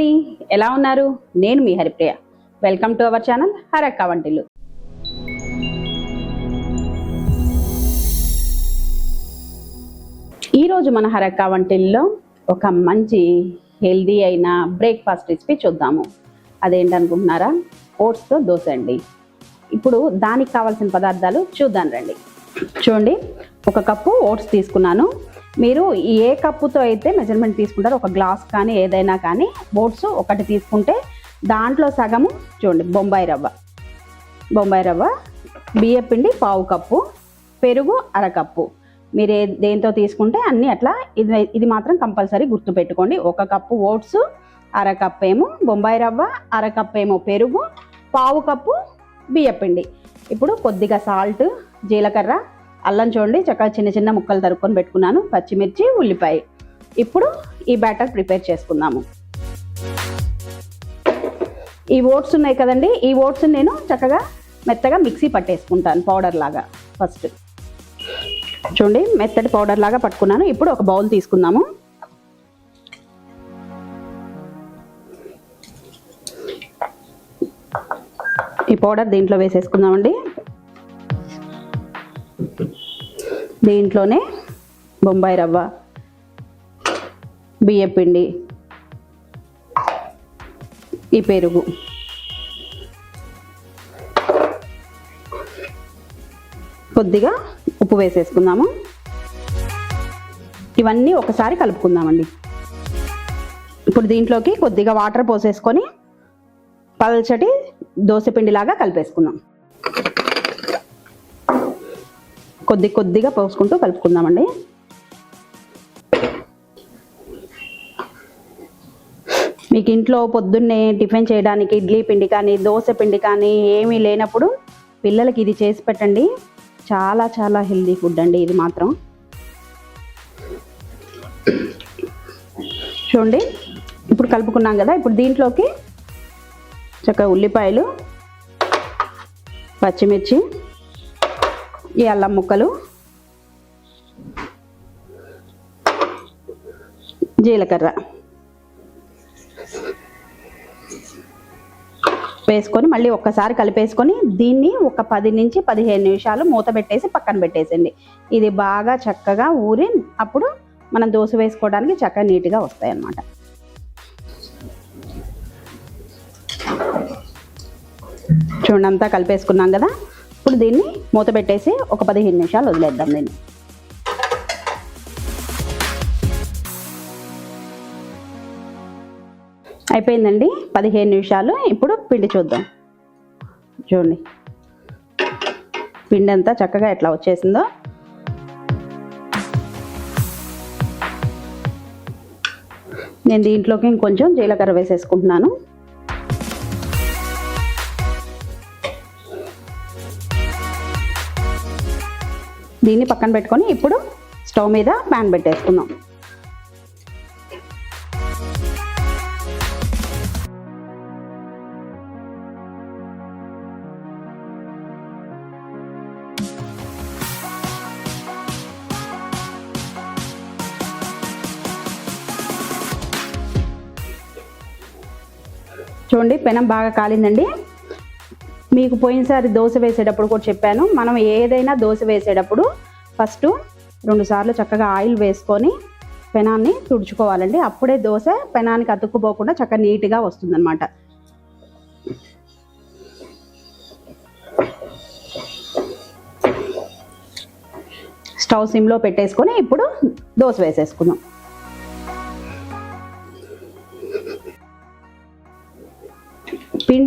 అండి. ఎలా ఉన్నారు? నేను మీ Haripriya. Welcome to our channel Harakka వంటిల్లు ఈరోజు మన హరక్క వంటిల్లో ఒక మంచి హెల్దీ అయిన బ్రేక్ఫాస్ట్ రెసిపీ చూద్దాము. అదేంటనుకుంటున్నారా? ఓట్స్తో దోశ అండి. ఇప్పుడు దానికి కావాల్సిన పదార్థాలు చూద్దాం రండి. చూడండి. ఒక కప్పు ఓట్స్ తీసుకున్నాను. మీరు ఏ కప్పుతో అయితే మెజర్మెంట్ తీసుకుంటారో ఒక గ్లాస్ కానీ ఏదైనా కానీ ఓట్స్ ఒకటి తీసుకుంటే దాంట్లో సగము చూడండి బొంబాయి రవ్వ. బొంబాయి రవ్వ బియ్య పిండి పావు కప్పు పెరుగు అరకప్పు మీరు ఏ దేంతో తీసుకుంటే అన్నీ అట్లా ఇది ఇది మాత్రం కంపల్సరీ గుర్తుపెట్టుకోండి ఒక కప్పు ఓట్స్ అరకప్పు ఏమో బొంబాయి రవ్వ అరకప్పు ఏమో పెరుగు పావు కప్పు బియ్యపిండి ఇప్పుడు కొద్దిగా సాల్ట్ జీలకర్ర అల్లం చూడండి చక్కగా చిన్న చిన్న ముక్కలు తరుక్కొని పెట్టుకున్నాను పచ్చిమిర్చి ఉల్లిపాయ. ఇప్పుడు ఈ బ్యాటర్ ప్రిపేర్ చేసుకుందాము. ఈ ఓట్స్ ఉన్నాయి కదండి ఈ ఓట్స్ నేను చక్కగా మెత్తగా మిక్సీ పట్టేసుకుంటాను పౌడర్ లాగా ఫస్ట్. చూడండి మెత్తటి పౌడర్ లాగా పట్టుకున్నాను ఇప్పుడు ఒక బౌల్ తీసుకుందాము. ఈ పౌడర్ దీంట్లో వేసేసుకుందామండి. దీంట్లోనే బొంబాయి రవ్వ బియ్యపిండి ఈ పెరుగు. కొద్దిగా ఉప్పు వేసేసుకుందాము. ఇవన్నీ ఒకసారి కలుపుకుందామండి. ఇప్పుడు దీంట్లోకి కొద్దిగా వాటర్ పోసేసుకొని పల్చటి దోశపిండిలాగా కలిపేసుకుందాం. కొద్ది కొద్దిగా పోసుకుంటూ కలుపుకుందామండి. మీకు ఇంట్లో పొద్దున్నే టిఫిన్ చేయడానికి ఇడ్లీ పిండి కానీ దోశ పిండి కానీ ఏమీ లేనప్పుడు పిల్లలకి ఇది చేసి పెట్టండి. చాలా చాలా హెల్దీ ఫుడ్ అండి ఇది మాత్రం. చూడండి ఇప్పుడు కలుపుకున్నాం కదా ఇప్పుడు దీంట్లోకి చక్కగా ఉల్లిపాయలు పచ్చిమిర్చి ఈ అల్లం ముక్కలు జీలకర్ర వేసుకొని మళ్ళీ ఒక్కసారి కలిపేసుకొని దీన్ని ఒక పది నుంచి పదిహేను నిమిషాలు మూత పెట్టేసి పక్కన పెట్టేసండి ఇది బాగా చక్కగా ఊరి అప్పుడు మనం దోశ వేసుకోవడానికి చక్కగా నీట్గా వస్తాయి అన్నమాట చూడంతా కలిపేసుకున్నాం కదా. ఇప్పుడు దీన్ని మూత పెట్టేసి ఒక పదిహేను నిమిషాలు వదిలేద్దాం దీన్ని. అయిపోయిందండి. పదిహేను నిమిషాలు. ఇప్పుడు పిండి చూద్దాం. చూడండి. పిండి అంతా చక్కగా ఎట్లా వచ్చేసిందో. నేను దీంట్లోకి ఇంకొంచెం జీలకర్ర వేసేసుకుంటున్నాను. దీన్ని పక్కన పెట్టుకొని ఇప్పుడు స్టవ్ మీద ప్యాన్ పెట్టేసుకుందాం. చూడండి పెనం బాగా కాలిందండి. మీకు పోయినసారి దోశ వేసేటప్పుడు కూడా చెప్పాను. మనం ఏదైనా దోశ వేసేటప్పుడు ఫస్ట్ రెండు సార్లు చక్కగా ఆయిల్ వేసుకొని పెనాన్ని తుడుచుకోవాలండి. అప్పుడే దోశ పెనానికి అతుక్కుపోకుండా చక్కగా నీట్గా వస్తుందన్నమాట. స్టవ్ సిమ్లో పెట్టేసుకొని ఇప్పుడు దోశ వేసేసుకుందాం.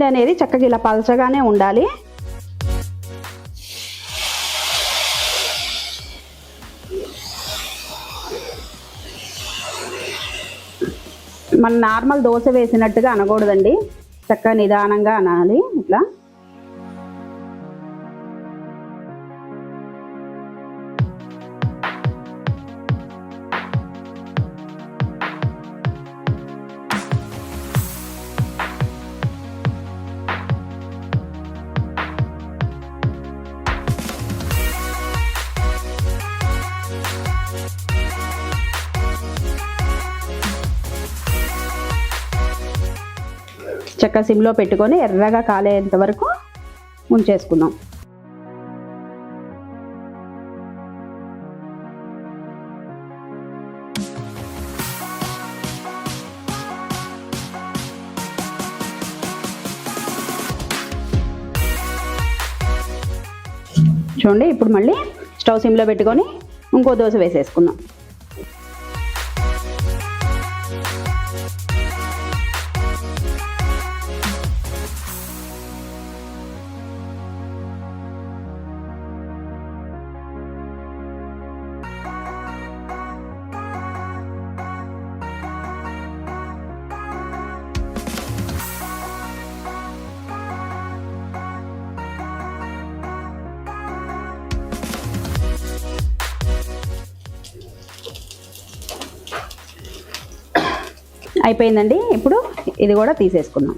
పిండి అనేది చక్కగా ఇలా పలచగానే ఉండాలి. మన నార్మల్ దోశ వేసినట్టుగా అనకూడదండి. చక్కగా నిదానంగా అనాలి. ఇట్లా. చక్క సిమ్లో పెట్టుకొని ఎర్రగా కాలేంత వరకు ఉంచేసుకుందాం చూడండి ఇప్పుడు మళ్ళీ స్టవ్ సిమ్లో పెట్టుకొని ఇంకో దోశ వేసేసుకుందాం. అయిపోయిందండి. ఇప్పుడు ఇది కూడా తీసేసుకుందాం.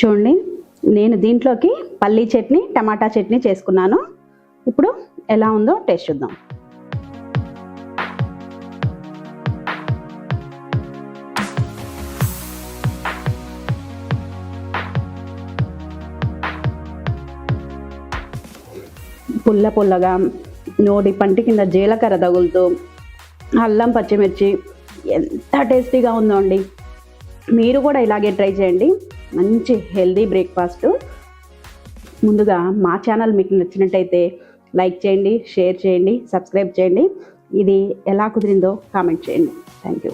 చూడండి నేను దీంట్లోకి పల్లీ చట్నీ టమాటా చట్నీ చేసుకున్నాను. ఇప్పుడు ఎలా ఉందో టేస్ట్ చూద్దాం. పుల్ల పుల్లగా నోటి పంటి కింద జీలకర్ర తగులుతూ అల్లం పచ్చిమిర్చి ఎంత టేస్టీగా ఉందో అండి. మీరు కూడా ఇలాగే ట్రై చేయండి. మంచి హెల్దీ బ్రేక్ఫాస్ట్. ముందుగా మా ఛానల్ మీకు నచ్చినట్టయితే లైక్ చేయండి షేర్ చేయండి సబ్స్క్రైబ్ చేయండి. ఇది ఎలా కుదిరిందో కామెంట్ చేయండి. Thank you.